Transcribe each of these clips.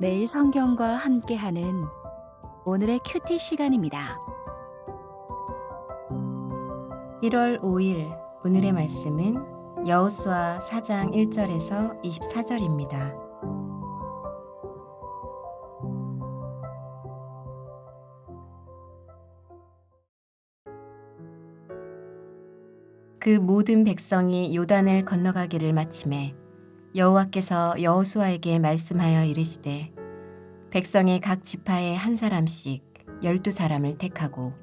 매일 성경과 함께하는 오늘의 큐티 시간입니다. 1월 5일 오늘의 말씀은 여호수아 4장 1절에서 24절입니다. 그 모든 백성이 요단을 건너가기를 마침에 여호와께서 여호수아에게 말씀하여 이르시되 백성의 각 지파에 한 사람씩 열두 사람을 택하고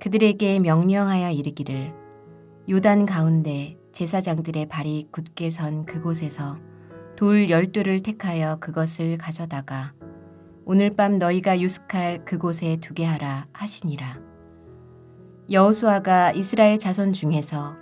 그들에게 명령하여 이르기를 요단 가운데 제사장들의 발이 굳게 선 그곳에서 돌 열두를 택하여 그것을 가져다가 오늘 밤 너희가 유숙할 그곳에 두게 하라 하시니라. 여호수아가 이스라엘 자손 중에서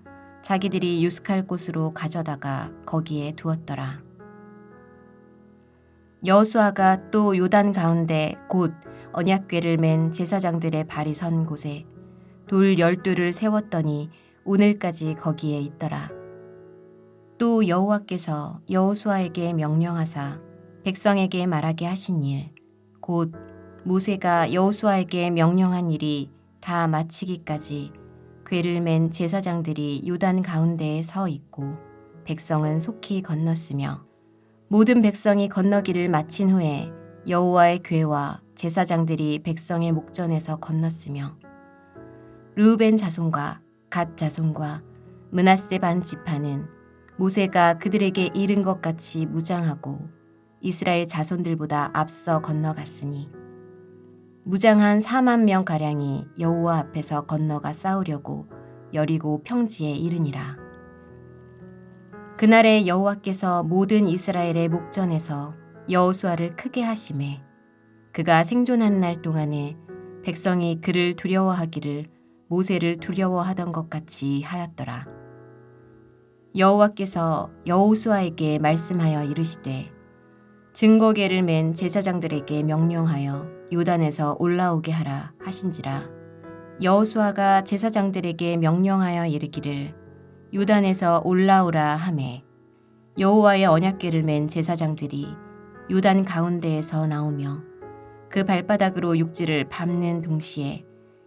자기들이 유숙할 곳으로 가져다가 거기에 두었더라. 여호수아가 또 요단 가운데 곧 언약궤를 맨 제사장들의 발이 선 곳에 돌 열두를 세웠더니 오늘까지 거기에 있더라. 또 여호와께서 여호수아에게 명령하사 백성에게 말하게 하신 일, 곧 모세가 여호수아에게 명령한 일이 다 마치기까지 궤를 맨 제사장들이 요단 가운데에 서 있고 백성은 속히 건넜으며 모든 백성이 건너기를 마친 후에 여호와의 궤와 제사장들이 백성의 목전에서 건넜으며 르우벤 자손과 갓 자손과 문하세 반 지파는 모세가 그들에게 이른 것 같이 무장하고 이스라엘 자손들보다 앞서 건너갔으니 무장한 4만 명 가량이 여호와 앞에서 건너가 싸우려고 여리고 평지에 이르니라. 그날에 여호와께서 모든 이스라엘의 목전에서 여호수아를 크게 하심에 그가 생존한 날 동안에 백성이 그를 두려워하기를 모세를 두려워하던 것 같이 하였더라. 여호와께서 여호수아에게 말씀하여 이르시되 증거계를 맨 제사장들에게 명령하여 요단에서 올라오게 하라 하신지라 여호수아가 제사장들에게 명령하여 이르기를 요단에서 올라오라 하매 여호와의 언약궤를 맨 제사장들이 요단 가운데에서 나오며 그 발바닥으로 육지를 밟는 동시에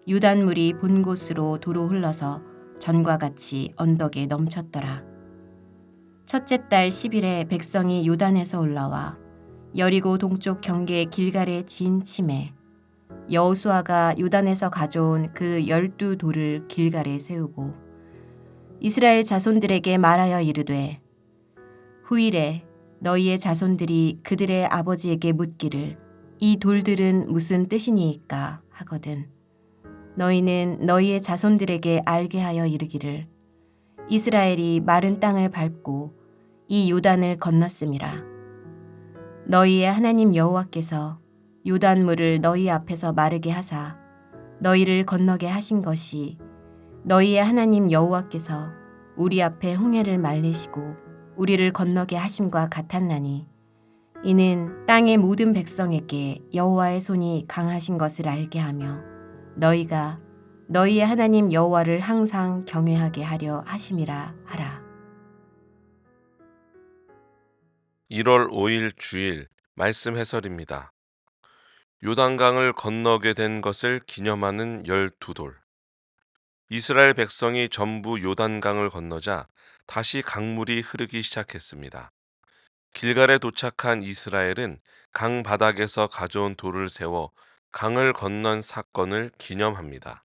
유단물이 본 곳으로 도로 흘러서 전과 같이 언덕에 넘쳤더라. 첫째 달 10일에 백성이 요단에서 올라와 여리고 동쪽 경계 길갈에 진 침에 여호수아가 요단에서 가져온 그 열두 돌을 길갈에 세우고 이스라엘 자손들에게 말하여 이르되 후일에 너희의 자손들이 그들의 아버지에게 묻기를 이 돌들은 무슨 뜻이니까 하거든. 너희는 너희의 자손들에게 알게 하여 이르기를 이스라엘이 마른 땅을 밟고 이 요단을 건넜음이라 너희의 하나님 여호와께서 요단물을 너희 앞에서 마르게 하사 너희를 건너게 하신 것이 너희의 하나님 여호와께서 우리 앞에 홍해를 말리시고 우리를 건너게 하심과 같았나니 이는 땅의 모든 백성에게 여호와의 손이 강하신 것을 알게 하며 너희가 너희의 하나님 여호와를 항상 경외하게 하려 하심이라 하라. 1월 5일 주일 말씀 해설입니다. 요단강을 건너게 된 것을 기념하는 열두 돌. 이스라엘 백성이 전부 요단강을 건너자 다시 강물이 흐르기 시작했습니다. 길갈에 도착한 이스라엘은 강 바닥에서 가져온 돌을 세워 강을 건넌 사건을 기념합니다.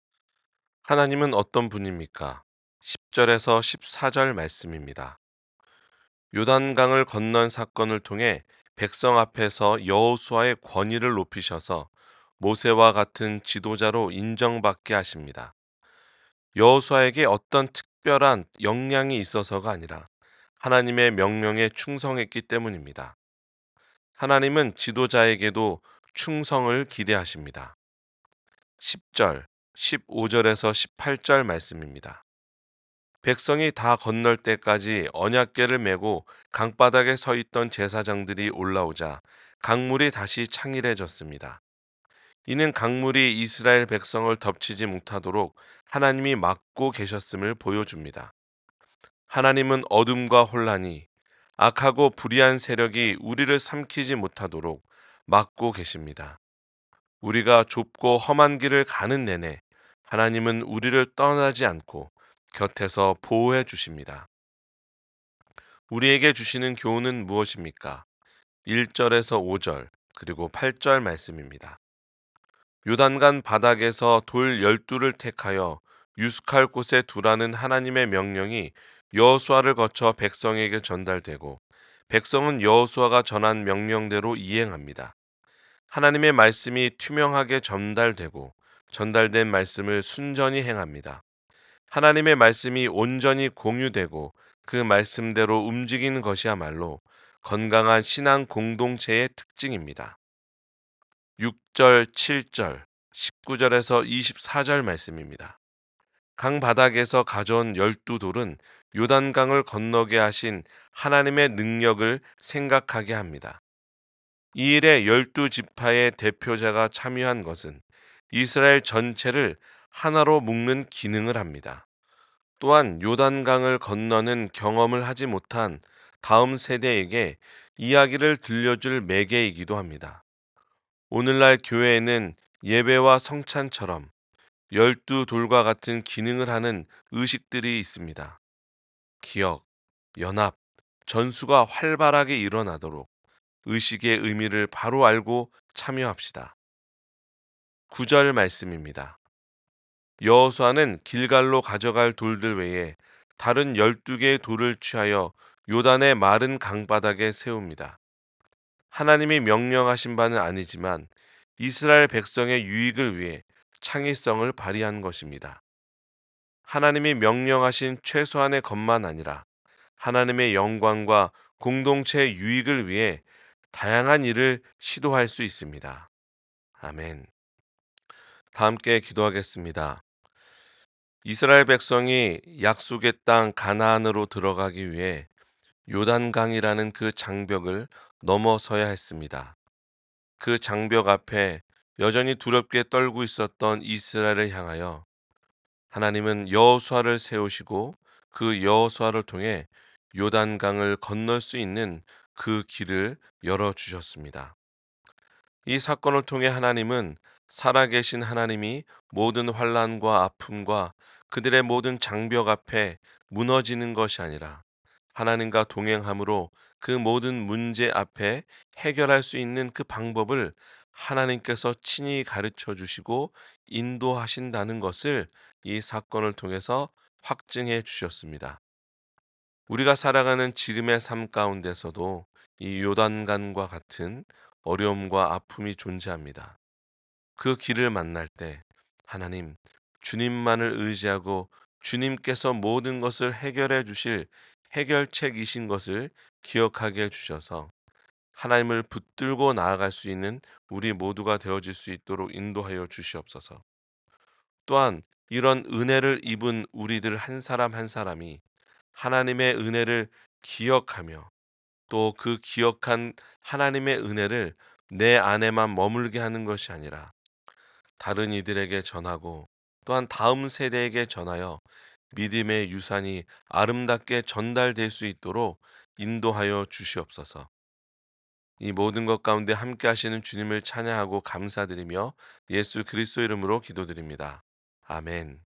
하나님은 어떤 분입니까? 10절에서 14절 말씀입니다. 요단강을 건넌 사건을 통해 백성 앞에서 여호수아의 권위를 높이셔서 모세와 같은 지도자로 인정받게 하십니다. 여호수아에게 어떤 특별한 역량이 있어서가 아니라 하나님의 명령에 충성했기 때문입니다. 하나님은 지도자에게도 충성을 기대하십니다. 10절, 15절에서 18절 말씀입니다. 백성이 다 건널 때까지 언약궤를 메고 강바닥에 서 있던 제사장들이 올라오자 강물이 다시 창일해졌습니다. 이는 강물이 이스라엘 백성을 덮치지 못하도록 하나님이 막고 계셨음을 보여줍니다. 하나님은 어둠과 혼란이 악하고 불의한 세력이 우리를 삼키지 못하도록 막고 계십니다. 우리가 좁고 험한 길을 가는 내내 하나님은 우리를 떠나지 않고 곁에서 보호해 주십니다. 우리에게 주시는 교훈은 무엇입니까? 1절에서 5절, 그리고 8절 말씀입니다. 요단간 바닥에서 돌 열두를 택하여 유숙할 곳에 두라는 하나님의 명령이 여호수아를 거쳐 백성에게 전달되고 백성은 여호수아가 전한 명령대로 이행합니다. 하나님의 말씀이 투명하게 전달되고 전달된 말씀을 순전히 행합니다. 하나님의 말씀이 온전히 공유되고 그 말씀대로 움직이는 것이야말로 건강한 신앙 공동체의 특징입니다. 6절, 7절, 19절에서 24절 말씀입니다. 강 바닥에서 가져온 열두 돌은 요단강을 건너게 하신 하나님의 능력을 생각하게 합니다. 이 일에 열두 지파의 대표자가 참여한 것은 이스라엘 전체를 하나로 묶는 기능을 합니다. 또한 요단강을 건너는 경험을 하지 못한 다음 세대에게 이야기를 들려줄 매개이기도 합니다. 오늘날 교회에는 예배와 성찬처럼 열두 돌과 같은 기능을 하는 의식들이 있습니다. 기억, 연합, 전수가 활발하게 일어나도록 의식의 의미를 바로 알고 참여합시다. 9절 말씀입니다. 여호수아는 길갈로 가져갈 돌들 외에 다른 12개의 돌을 취하여 요단의 마른 강바닥에 세웁니다. 하나님이 명령하신 바는 아니지만 이스라엘 백성의 유익을 위해 창의성을 발휘한 것입니다. 하나님이 명령하신 최소한의 것만 아니라 하나님의 영광과 공동체 유익을 위해 다양한 일을 시도할 수 있습니다. 아멘. 다 함께 기도하겠습니다. 이스라엘 백성이 약속의 땅 가나안으로 들어가기 위해 요단강이라는 그 장벽을 넘어서야 했습니다. 그 장벽 앞에 여전히 두렵게 떨고 있었던 이스라엘을 향하여 하나님은 여호수아를 세우시고 그 여호수아를 통해 요단강을 건널 수 있는 그 길을 열어 주셨습니다. 이 사건을 통해 하나님은 살아계신 하나님이 모든 환란과 아픔과 그들의 모든 장벽 앞에 무너지는 것이 아니라 하나님과 동행함으로 그 모든 문제 앞에 해결할 수 있는 그 방법을 하나님께서 친히 가르쳐 주시고 인도하신다는 것을 이 사건을 통해서 확증해 주셨습니다. 우리가 살아가는 지금의 삶 가운데서도 이 요단강과 같은 어려움과 아픔이 존재합니다. 그 길을 만날 때 하나님 주님만을 의지하고 주님께서 모든 것을 해결해 주실 해결책이신 것을 기억하게 해 주셔서 하나님을 붙들고 나아갈 수 있는 우리 모두가 되어질 수 있도록 인도하여 주시옵소서. 또한 이런 은혜를 입은 우리들 한 사람 한 사람이 하나님의 은혜를 기억하며 또 그 기억한 하나님의 은혜를 내 안에만 머물게 하는 것이 아니라 다른 이들에게 전하고 또한 다음 세대에게 전하여 믿음의 유산이 아름답게 전달될 수 있도록 인도하여 주시옵소서. 이 모든 것 가운데 함께 하시는 주님을 찬양하고 감사드리며 예수 그리스도 이름으로 기도드립니다. 아멘.